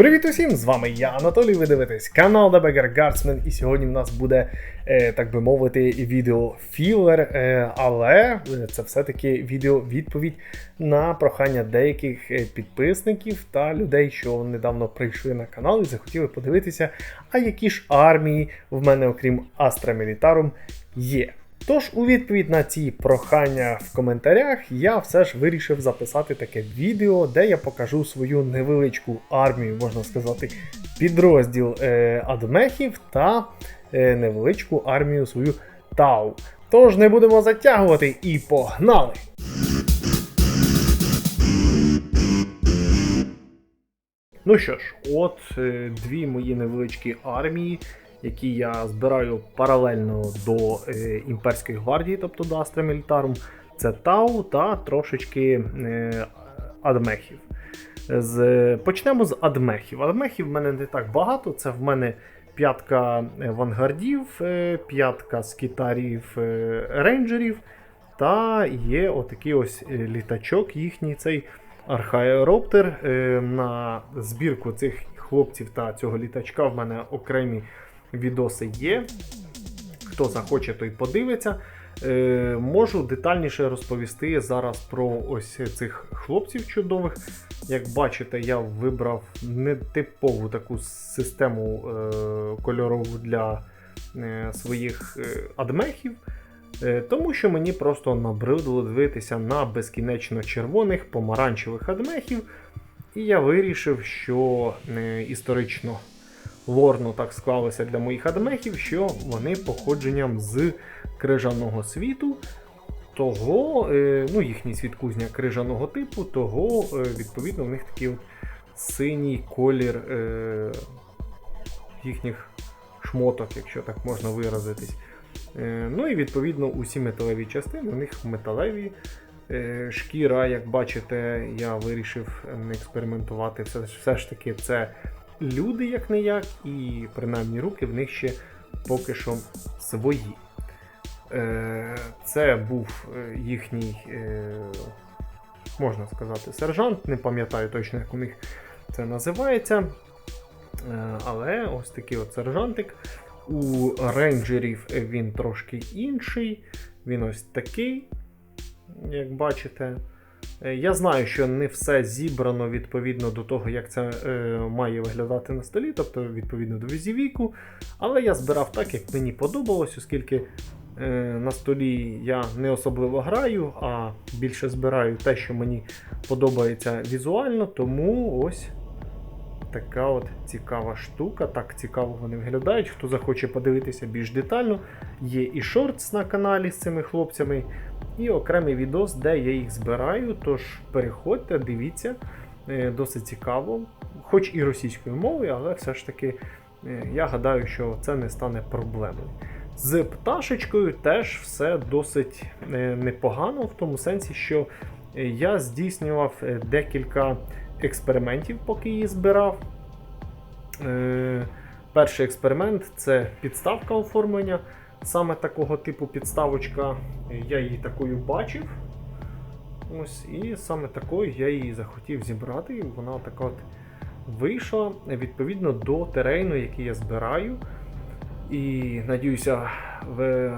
Привіт усім! З вами я, Анатолій. Ви дивитесь канал Beggar Guardsman, і сьогодні в нас буде, е, так би мовити, відео філер, е, але е, це все-таки відео відповідь на прохання деяких підписників та людей, що недавно прийшли на канал і захотіли подивитися, а які ж армії в мене, окрім Astra Militarum, є. Тож, у відповідь на ці прохання в коментарях, я все ж вирішив записати таке відео, де я покажу свою невеличку армію, можна сказати, підрозділ е, адмехів та е, невеличку армію свою Тау. Тож не будемо затягувати і погнали! Ну що ж, от е, дві мої невеличкі армії, які я збираю паралельно до е, імперської гвардії, тобто до Астра Мілітарум. Це Тау та трошечки е, адмехів. З, почнемо з адмехів. Адмехів в мене не так багато. Це в мене п'ятка вангардів, е, п'ятка скітарів рейнджерів. Та є отакий ось літачок, їхній цей архаероптер. На збірку цих хлопців та цього літачка в мене окремі відоси є. Хто захоче, той подивиться. Е, Можу детальніше розповісти зараз про ось цих хлопців чудових. Як бачите, я вибрав нетипову таку систему е, кольорову для е, своїх е, адмехів. Е, Тому що мені просто набридло дивитися на безкінечно червоних помаранчевих адмехів. І я вирішив, що е, історично лорно так склалося для моїх адмехів, що вони походженням з крижаного світу. Того, е, ну, їхній світ кузня крижаного типу, того, е, відповідно, в них такий от синій колір е, їхніх шмоток, якщо так можна виразитись. Ну і відповідно усі металеві частини, у них металеві. Шкіра, як бачите, я вирішив не експериментувати. Все, все ж таки, це люди, як не як, і принаймні руки в них ще поки що свої. Е, Це був е, їхній, е, можна сказати, сержант. Не пам'ятаю точно, як у них це називається. Але ось такий от сержантик. У рейнджерів він трошки інший. Він ось такий, як бачите. Е, Я знаю, що не все зібрано відповідно до того, як це е, має виглядати на столі, тобто відповідно до візівіку. Але я збирав так, як мені подобалось, оскільки е, на столі я не особливо граю, а більше збираю те, що мені подобається візуально, тому ось така от цікава штука. Так цікаво вони виглядають. Хто захоче подивитися більш детально, є і шортс на каналі з цими хлопцями, і окремий відос, де я їх збираю. Тож переходьте, дивіться, Е, досить цікаво. Хоч і російською мовою, але все ж таки е, я гадаю, що це не стане проблемою. З пташечкою теж все досить е, непогано, в тому сенсі, що я здійснював декілька експериментів, поки її збирав. Перший експеримент це підставка оформлення. Саме такого типу підставочка. Я її такою бачив. Ось, і саме такою я її захотів зібрати. І вона така от вийшла відповідно до терейну, який я збираю. І надіюся, в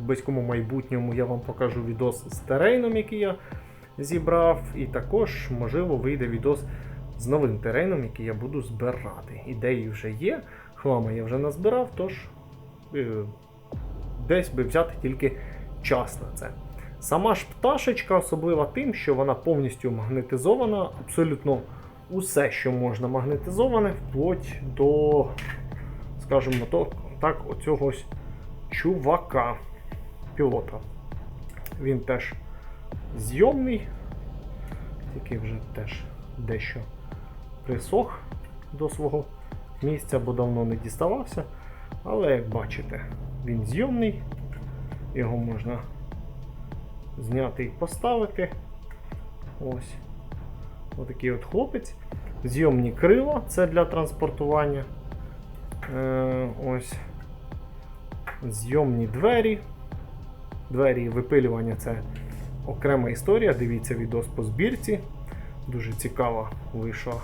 близькому майбутньому я вам покажу відос з терейном, який я зібрав. І також, можливо, вийде відос з новим терейном, який я буду збирати. Ідеї вже є, хлама я вже назбирав, тож е, десь би взяти тільки час на це. Сама ж пташечка особлива тим, що вона повністю магнетизована, абсолютно усе, що можна магнетизоване, вплоть до, скажімо то, так, оцього ось чувака, пілота. Він теж зйомний, тільки вже теж дещо присох до свого місця, бо давно не діставався. Але як бачите, він зйомний, його можна зняти і поставити. Ось. Отакий от хлопець. Зйомні крила це для транспортування. Е, ось. Зйомні двері. Двері випилювання це окрема історія. Дивіться відос по збірці. Дуже цікава вийшла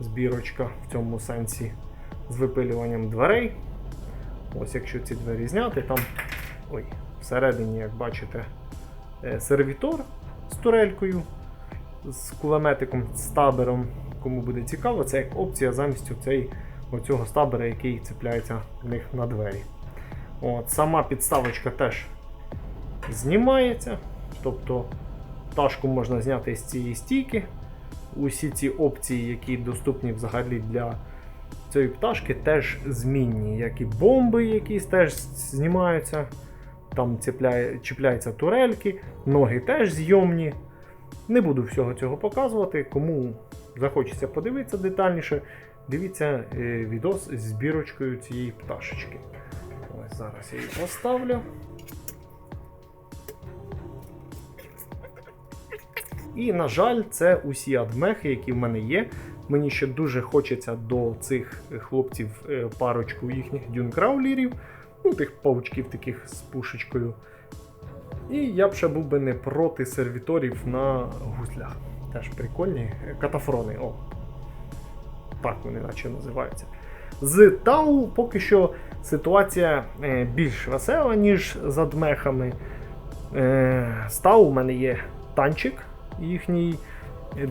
збірочка в цьому сенсі з випилюванням дверей. Ось якщо ці двері зняти, там ой, всередині, як бачите, е, сервітор з турелькою, з кулеметиком, з табером. Кому буде цікаво, це як опція замість оцей, оцього стабера, який цепляється в них на двері. От, сама підставочка теж знімається. Тобто пташку можна зняти з цієї стійки. Усі ці опції, які доступні взагалі для цієї пташки, теж змінні. Як і бомби, якісь теж знімаються. Там цепляє, чіпляються турельки, ноги теж зйомні. Не буду всього цього показувати. Кому захочеться подивитися детальніше, дивіться е, відос з збірочкою цієї пташечки. Ось зараз я її поставлю. І, на жаль, це усі адмехи, які в мене є. Мені ще дуже хочеться до цих хлопців е, парочку їхніх дюнкраулерів, ну тих паучків таких з пушечкою. І я б ще був би не проти сервіторів на гуслях. Теж прикольні. Катафрони, о. Так вони наче називаються. З Тау поки що ситуація е, більш весела, ніж з адмехами. Е, З Тау у мене є танчик їхній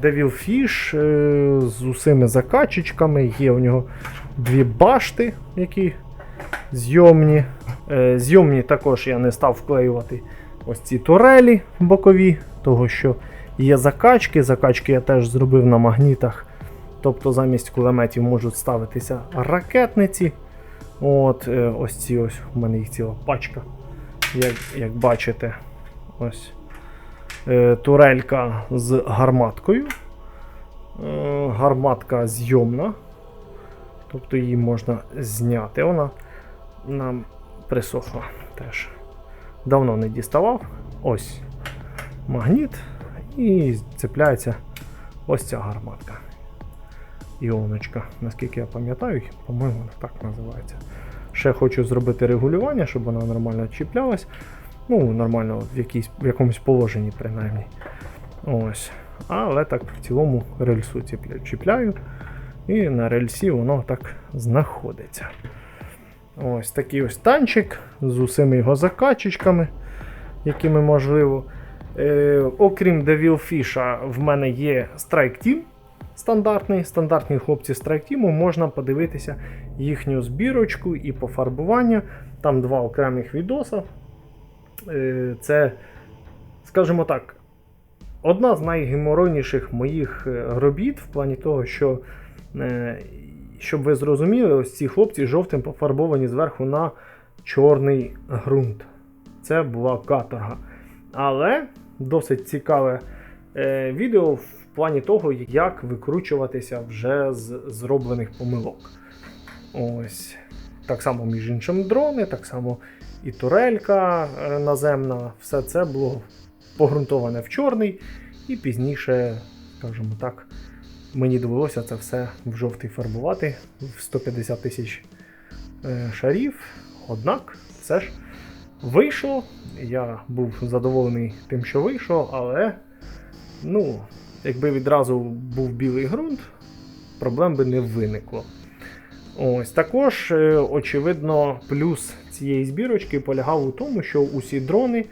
Devilfish е, з усіми закачечками. Є у нього дві башти, які зйомні. Е, Зйомні також я не став вклеювати ось ці турелі бокові, того що є закачки. Закачки я теж зробив на магнітах. Тобто замість кулеметів можуть ставитися ракетниці. От, е, Ось ці ось у мене їх ціла пачка. Як, як бачите, ось турелька з гарматкою. Е, гарматка зйомна. Тобто її можна зняти. Вона нам присохла теж. Давно не діставав. Ось магніт. І цепляється ось ця гарматка. Іоночка. Наскільки я пам'ятаю, по-моєму, так називається. Ще хочу зробити регулювання, щоб вона нормально чіплялась. Ну, нормально, в, якійсь, в якомусь положенні, принаймні. Ось. Але так в цілому рельсу чіпляю. І на рельсі воно так знаходиться. Ось такий ось танчик з усіми його закачечками, якими можливо. Е, окрім Devilfish, в мене є Strike Team стандартний. Стандартні хлопці Strike Team, можна подивитися їхню збірочку і пофарбування. Там два окремих відоса. Е, це, скажімо так, одна з найгеморойніших моїх е, робіт в плані того, що, е, щоб ви зрозуміли, ось ці хлопці жовтим пофарбовані зверху на чорний ґрунт. Це була каторга. Але досить цікаве відео в плані того, як викручуватися вже з зроблених помилок. Ось. Так само, між іншим, дрони, так само і турелька е, наземна. Все це було погрунтоване в чорний, і пізніше, скажімо так, мені довелося це все в жовтий фарбувати в 150 тисяч е, шарів. Однак, все ж вийшло. Я був задоволений тим, що вийшло, але ну, якби відразу був білий ґрунт, проблем би не виникло. Ось також, е, очевидно, плюс цієї збірочки полягав у тому, що усі дрони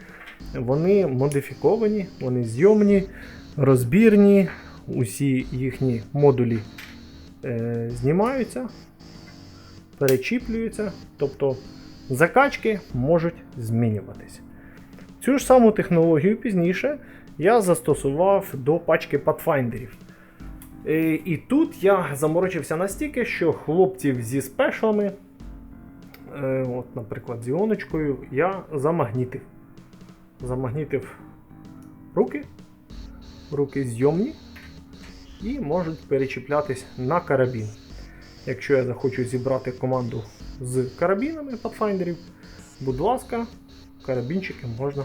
вони модифіковані, вони зйомні, розбірні, усі їхні модулі е, знімаються, перечіплюються, тобто закачки можуть змінюватись. Цю ж саму технологію пізніше я застосував до пачки Pathfinderів. Е, І тут я заморочився настільки, що хлопців зі спешлами, е, от, наприклад, з іоночкою, я замагнітив. Замагнітив руки, руки зйомні і можуть перечіплятись на карабін. Якщо я захочу зібрати команду з карабінами Pathfinderів, будь ласка, карабінчики можна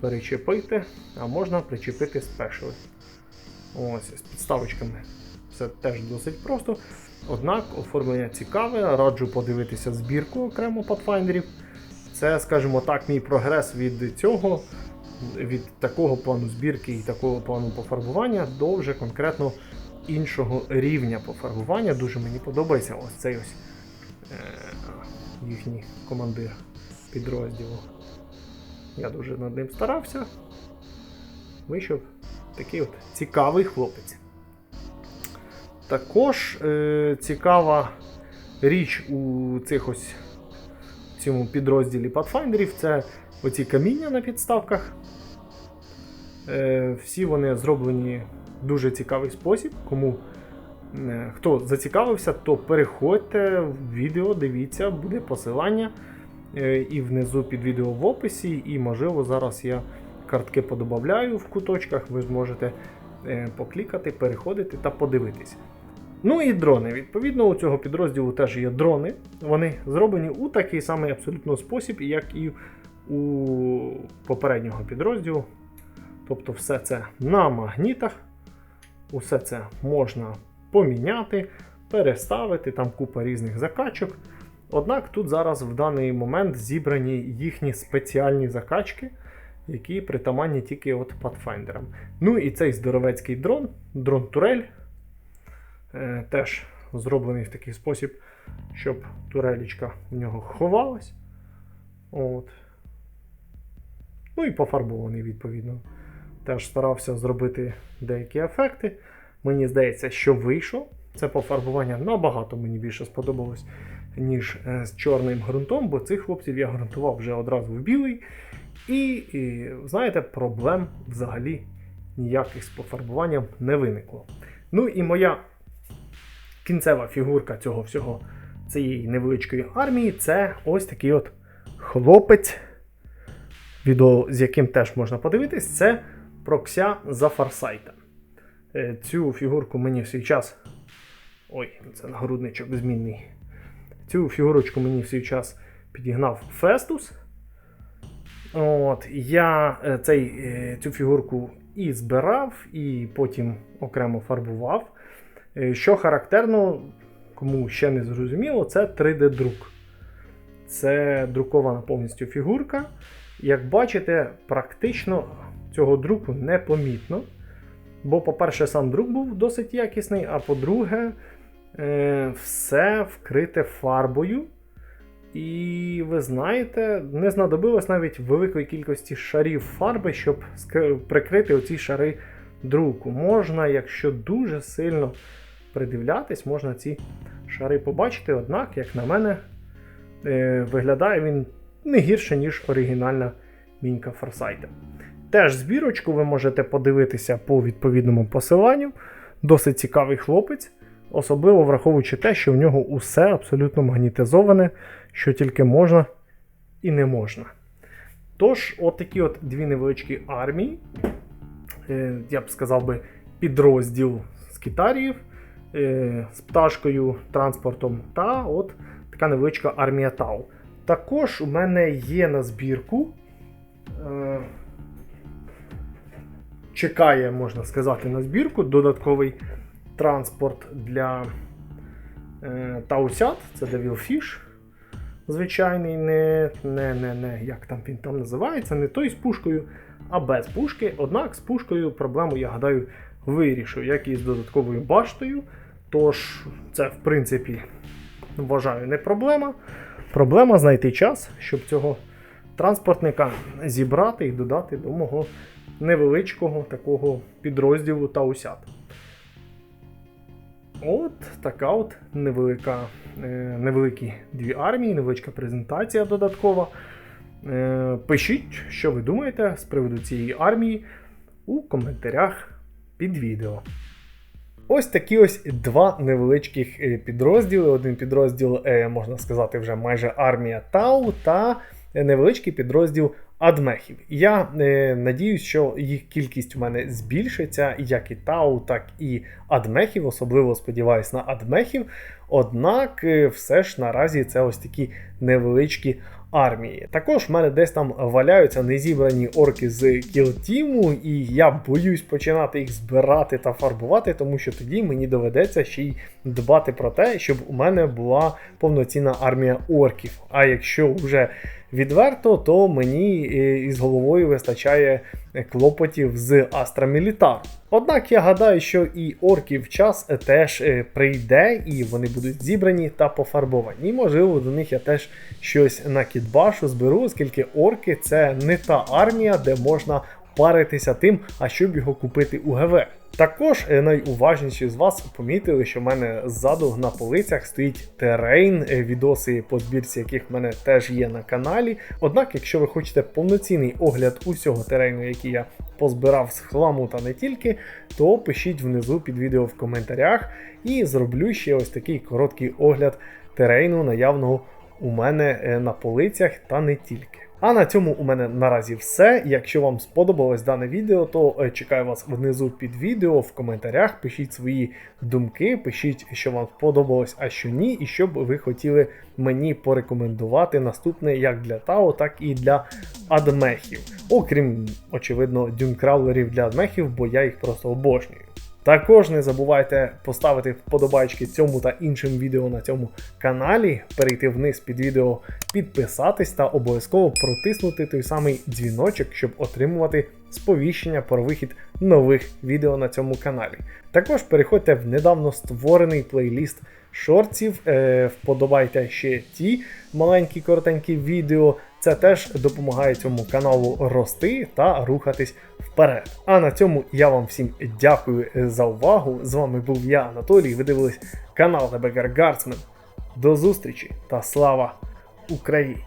перечепити, а можна причепити спешили. Ось, з підставочками. Це теж досить просто. Однак оформлення цікаве, раджу подивитися збірку окремо Pathfinderів. Це, скажімо так, мій прогрес від цього, від такого плану збірки і такого плану пофарбування до вже конкретно іншого рівня пофарбування. Дуже мені подобається ось цей ось е, їхній командир підрозділу. Я дуже над ним старався. Вийшов такий от цікавий хлопець. Також е, цікава річ у цих ось цьому підрозділі Pathfinder це оці каміння на підставках. Е, всі вони зроблені в дуже цікавий спосіб. Кому е, хто зацікавився, то переходьте в відео, дивіться, буде посилання. Е, і внизу під відео в описі, і можливо зараз я картки подобавляю в куточках, ви зможете е, поклікати, переходити та подивитися. Ну і дрони. Відповідно, у цього підрозділу теж є дрони. Вони зроблені у такий самий абсолютно спосіб, як і у попереднього підрозділу. Тобто, все це на магнітах, усе це можна поміняти, переставити, там купа різних закачок. Однак тут зараз в даний момент зібрані їхні спеціальні закачки, які притаманні тільки от Pathfinder. Ну і цей здоровецький дрон, дрон Турель, е, теж зроблений в такий спосіб, щоб турелічка в нього ховалась. От. Ну і пофарбований, відповідно. Теж старався зробити деякі ефекти. Мені здається, що вийшло. Це пофарбування набагато мені більше сподобалось, ніж е, з чорним ґрунтом, бо цих хлопців я ґрунтував вже одразу в білий. І, і знаєте, проблем взагалі ніяких з пофарбуванням не виникло. Ну і моя кінцева фігурка цього всього, цієї невеличкої армії, це ось такий от хлопець, відео з яким теж можна подивитись, це Прокся за Фарсайта. Е, Цю фігурку мені в свій час. Ой, це нагрудничок змінний. Цю фігурочку мені в свій час підігнав Фестус. От, Я е, цей, е, цю фігурку і збирав, і потім окремо фарбував. Е, Що характерно, кому ще не зрозуміло, це 3D-друк. Це друкована повністю фігурка. Як бачите, практично цього друку непомітно. Бо, по-перше, сам друк був досить якісний, а по-друге, все вкрите фарбою. І ви знаєте, не знадобилось навіть великої кількості шарів фарби, щоб прикрити оці шари друку. Можна, якщо дуже сильно придивлятись, можна ці шари побачити. Однак, як на мене, е, виглядає він не гірше, ніж оригінальна мінька Форсайта. Теж збірочку ви можете подивитися по відповідному посиланню. Досить цікавий хлопець, особливо враховуючи те, що в нього усе абсолютно магнітизоване, що тільки можна і не можна. Тож, от такі от дві невеличкі армії, е, я б сказав би, підрозділ з китаріїв, е, з пташкою, транспортом та от така невеличка армія Тау. Також у мене є на збірку. Е, чекає, можна сказати, на збірку додатковий транспорт для е, Таусят, це Devilfish. Звичайний, не, не, не, не, як там він там називається, не той з пушкою, а без пушки. Однак з пушкою проблему, я гадаю, вирішив, як і з додатковою баштою. Тож, це, в принципі, вважаю, не проблема. Проблема знайти час, щоб цього транспортника зібрати і додати до мого невеличкого такого підрозділу Таусят. От така от невелика, е, невеликі дві армії, невеличка презентація додаткова. Е, Пишіть, що ви думаєте з приводу цієї армії у коментарях під відео. Ось такі ось два невеличких е, підрозділи. Один підрозділ, можна сказати, вже майже армія Тау, та невеличкий підрозділ Адмехів. Я е, надіюсь, що їх кількість у мене збільшиться, як і Тау, так і Адмехів. Особливо сподіваюся на Адмехів. Однак, е, все ж наразі це ось такі невеличкі армії. Також в мене десь там валяються незібрані орки з кілтіму, і я боюсь починати їх збирати та фарбувати, тому що тоді мені доведеться ще й дбати про те, щоб у мене була повноцінна армія орків. А якщо вже відверто, то мені е, із головою вистачає клопотів з Астра Мілітар. Однак я гадаю, що і орків час е, теж е, прийде, і вони будуть зібрані та пофарбовані. Можливо до них я теж щось на кідбашу зберу, оскільки орки це не та армія, де можна паритися тим, а щоб його купити у ГВ. Також е, найуважніші з вас помітили, що в мене ззаду на полицях стоїть терейн, е, відоси по збірці, яких в мене теж є на каналі. Однак, якщо ви хочете повноцінний огляд усього терейну, який я позбирав з хламу та не тільки, то пишіть внизу під відео в коментарях і зроблю ще ось такий короткий огляд терейну, наявного у мене е, на полицях та не тільки. А на цьому у мене наразі все. Якщо вам сподобалось дане відео, то е, чекаю вас внизу під відео в коментарях. Пишіть свої думки, пишіть, що вам сподобалось, а що ні, і що б ви хотіли мені порекомендувати наступне як для Тао, так і для адмехів. Окрім, очевидно, дюнкравлерів для адмехів, бо я їх просто обожнюю. Також не забувайте поставити вподобайки цьому та іншим відео на цьому каналі, перейти вниз під відео, підписатись та обов'язково протиснути той самий дзвіночок, щоб отримувати сповіщення про вихід нових відео на цьому каналі. Також переходьте в недавно створений плейліст шортів, е, вподобайте ще ті маленькі коротенькі відео. Це теж допомагає цьому каналу рости та рухатись вперед. А на цьому я вам всім дякую е, за увагу. З вами був я, Анатолій. Ви дивились канал ДБГР Гарцмен. До зустрічі та слава Україні!